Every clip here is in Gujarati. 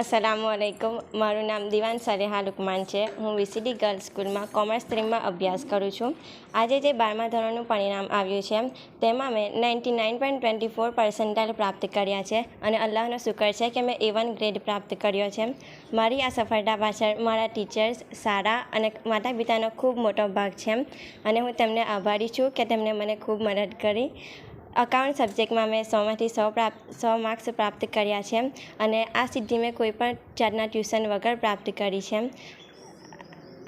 અસલામુ અલૈકુમ મારું નામ દિવાન સરેહા લુકમાન છે. હું વીસીડી ગર્લ્સ સ્કૂલમાં કોમર્સ સ્ટ્રીમમાં અભ્યાસ કરું છું. આજે જે બારમા ધોરણનું પરિણામ આવ્યું છે, તેમાં મેં ninety nine point twenty four percentile પ્રાપ્ત કર્યા છે અને અલ્લાહનો શુકર છે કે મેં એ ગ્રેડ પ્રાપ્ત કર્યો છે. મારી આ સફળતા પાછળ મારા ટીચર્સ શાળા અને માતા પિતાનો ખૂબ મોટો ભાગ છે. અને હું તેમને આભારી છું કે તેમણે મને ખૂબ મદદ કરી. અકાઉન્ટ સબ્જેક્ટમાં મેં સોમાંથી સો પ્રાપ્ત સો માર્ક્સ પ્રાપ્ત કર્યા છે અને આ સિદ્ધિ મેં કોઈ પણ જાતના ટ્યુશન વગર પ્રાપ્ત કરી છે.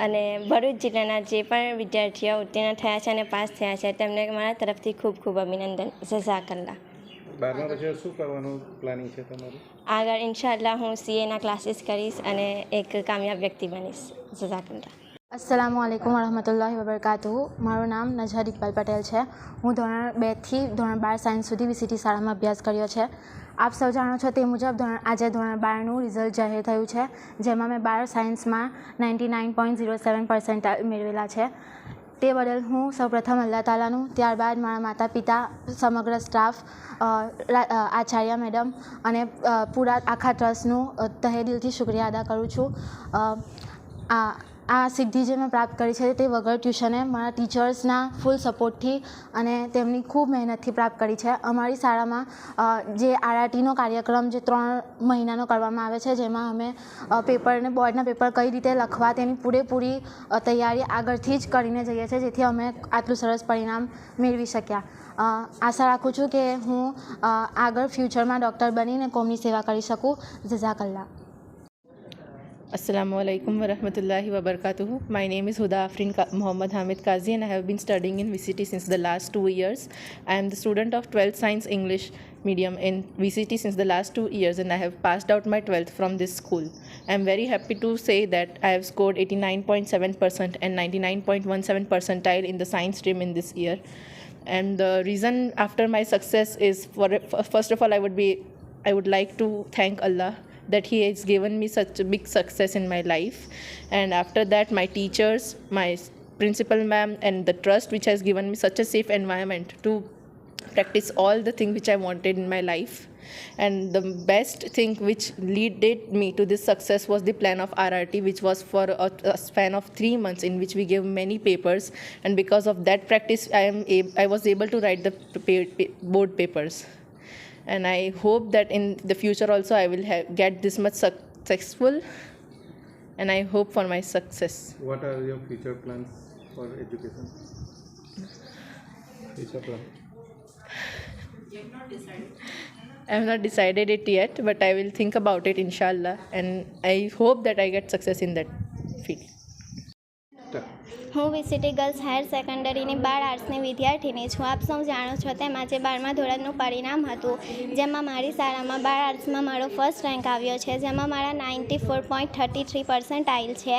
અને ભરૂચ જિલ્લાના જે પણ વિદ્યાર્થીઓ ઉત્તીર્ણ થયા છે અને પાસ થયા છે તેમને મારા તરફથી ખૂબ ખૂબ અભિનંદન. જઝાકલ્લા શું કરવાનું પ્લાનિંગ છે તમારું? આગળ ઇન્શાઅલ્લાહ હું સીએના ક્લાસીસ કરીશ અને એક કામયાબ વ્યક્તિ બનીશ. જઝાકલ્લા અસલામુ અલૈકુમ વરહમતુલ્લાહિ વબરકાતુ મારું નામ નજર ઇકબાલ પટેલ છે. હું ધોરણ બેથી ધોરણ બાર સાયન્સ સુધી વીસીટી શાળામાં અભ્યાસ કર્યો છે. આપ સૌ જાણો છો તે મુજબ ધોરણ આજે ધોરણ બારનું રિઝલ્ટ જાહેર થયું છે, જેમાં મેં બાર સાયન્સમાં ninety nine point zero seven percentile મેળવેલા છે. તે બદલ હું સૌપ્રથમ અલ્લાહ તાલાનું ત્યારબાદ મારા માતા પિતા, સમગ્ર સ્ટાફ આચાર્ય મેડમ અને પૂરા, આખા ટ્રસ્ટનું તહે દિલથી શુક્રિયા અદા કરું છું. આ આ સિદ્ધિ જે મેં પ્રાપ્ત કરી છે તે વગર ટ્યુશને મારા ટીચર્સના ફૂલ સપોર્ટથી અને તેમની ખૂબ મહેનતથી પ્રાપ્ત કરી છે. અમારી શાળામાં જે આરઆરટીનો કાર્યક્રમ જે ત્રણ મહિનાનો કરવામાં આવે છે, જેમાં અમે પેપરને, બોર્ડના પેપર કઈ રીતે લખવા તેની પૂરેપૂરી તૈયારી આગળથી જ કરીને જઈએ છીએ, જેથી અમે આટલું સરસ પરિણામ મેળવી શક્યા. આશા રાખું છું કે હું આગળ ફ્યુચરમાં ડૉક્ટર બનીને કોમની સેવા કરી શકું. જઝાકલ્લા Assalamu alaikum wa rahmatullahi wa barakatuhu. My name is Huda Afrin Muhammad Hamid Kazi and I have been studying in VCT since the last two years. I am the student of 12th Science English medium in VCT since the last two years and I have passed out my 12th from this school. I am very happy to say that I have scored 89.7% and 99.17 percentile in the science stream in this year. And the reason after my success is for first of all I would be I would like to thank Allah that He has given me such a big success in my life. And after that, my teachers, my principal ma'am, and the trust which has given me such a safe environment to practice all the things which I wanted in my life. And the best thing which leaded me to this success was the plan of RRT, which was for a, a span of three months, in which we gave many papers. And because of that practice, I am ab- I was able to write the pa- pa- board papers and i hope that in the future also i will ha- get this much successful. And i hope for my success. What are your future plans for education? Future plan. I have not decided it yet but i will think about it inshallah. And i hope that i get success in that field હું વિસિટી ગર્લ્સ હાયર સેકન્ડરીની બાર આર્ટ્સની વિદ્યાર્થીની છું. આપ સૌ જાણો છો તેમ આજે બારમા ધોરણનું પરિણામ હતું, જેમાં મારી શાળામાં બાર આર્ટ્સમાં મારો ફર્સ્ટ રેન્ક આવ્યો છે, જેમાં મારા ninety four point thirty three percentile છે.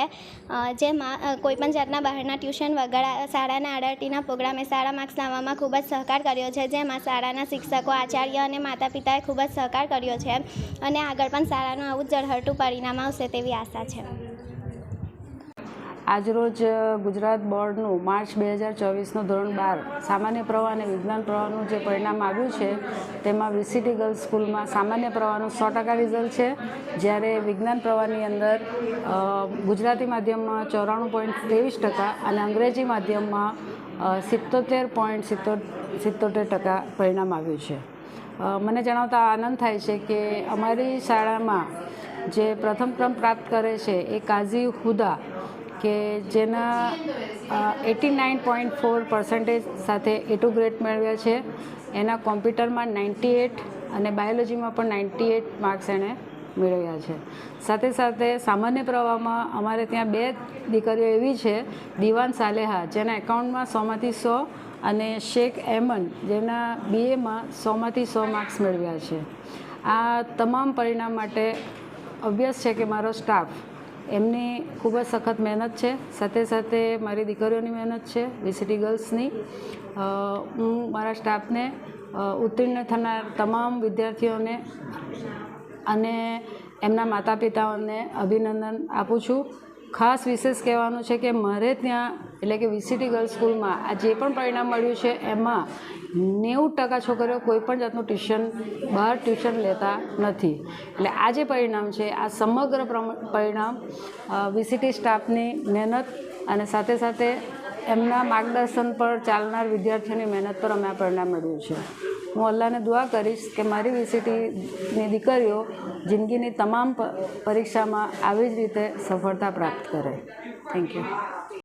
જેમાં કોઈપણ જાતના બહારના ટ્યુશન વગર શાળાના આરઆરટીના પ્રોગ્રામે સારા માર્ક્સ લાવવામાં ખૂબ જ સહકાર કર્યો છે, જેમાં શાળાના શિક્ષકો, આચાર્ય અને માતા પિતાએ ખૂબ જ સહકાર કર્યો છે અને આગળ પણ શાળાનું આવું જ ઝળહળતું પરિણામ આવશે તેવી આશા છે. આજરોજ ગુજરાત બોર્ડનું માર્ચ બે હજાર ચોવીસનું ધોરણ બાર, સામાન્ય પ્રવાહ અને વિજ્ઞાન પ્રવાહનું જે પરિણામ આવ્યું છે, તેમાં વીસીટી ગર્લ્સ સ્કૂલમાં સામાન્ય પ્રવાહનું સો ટકા રિઝલ્ટ છે. જ્યારે વિજ્ઞાન પ્રવાહની અંદર ગુજરાતી માધ્યમમાં ચોરાણું પોઈન્ટ ત્રેવીસ ટકા અને અંગ્રેજી માધ્યમમાં સિત્તોતેર પોઈન્ટ સિત્તોર, સિત્તોતેર ટકા પરિણામ આવ્યું છે. મને જણાવતા આનંદ થાય છે કે અમારી શાળામાં જે પ્રથમ ક્રમ પ્રાપ્ત કરે છે એ કાઝી હુદા કે જેના eighty nine point four percentage સાથે એ ગ્રેડ મેળવ્યા છે. એના કોમ્પ્યુટરમાં નાઇન્ટી એટ અને બાયોલોજીમાં પણ નાઇન્ટી એટ માર્ક્સ એણે મેળવ્યા છે. સાથે સાથે સામાન્ય પ્રવાહમાં અમારે ત્યાં બે દીકરીઓ એવી છે, દિવાન સાલેહા, જેના એકાઉન્ટમાં સોમાંથી સો અને શેખ એમન જેના બીએમાં સોમાંથી સો માર્ક્સ મેળવ્યા છે. આ તમામ પરિણામ માટે અભ્યાસ છે કે મારો સ્ટાફ? એમની ખૂબ જ સખત મહેનત છે. સાથે સાથે મારી દીકરીઓની મહેનત છે વીસીટી ગર્લ્સની હું મારા સ્ટાફને ઉત્તીર્ણ થનાર તમામ વિદ્યાર્થીઓને અને એમના માતા પિતાઓને અભિનંદન આપું છું. ખાસ વિશેષ કહેવાનું છે કે મારે ત્યાં, એટલે કે વિસીટી ગર્લ્સ સ્કૂલમાં આ જે પણ પરિણામ મળ્યું છે, એમાં નેવું ટકા છોકરીઓ કોઈ પણ જાતનું ટ્યુશન, બહાર ટ્યુશન લેતા નથી. એટલે આ જે પરિણામ છે, આ સમગ્ર પરિણામ વિસીટી સ્ટાફની મહેનત અને સાથે સાથે એમના માર્ગદર્શન પર ચાલનાર વિદ્યાર્થીઓની મહેનત પર અમે આ પરિણામ મેળવ્યું છે. હું અલ્લાહને દુઆ કરીશ કે મારી વિસીટીની દીકરીઓ જિંદગીની તમામ પરીક્ષામાં આવી જ રીતે સફળતા પ્રાપ્ત કરે. Thank you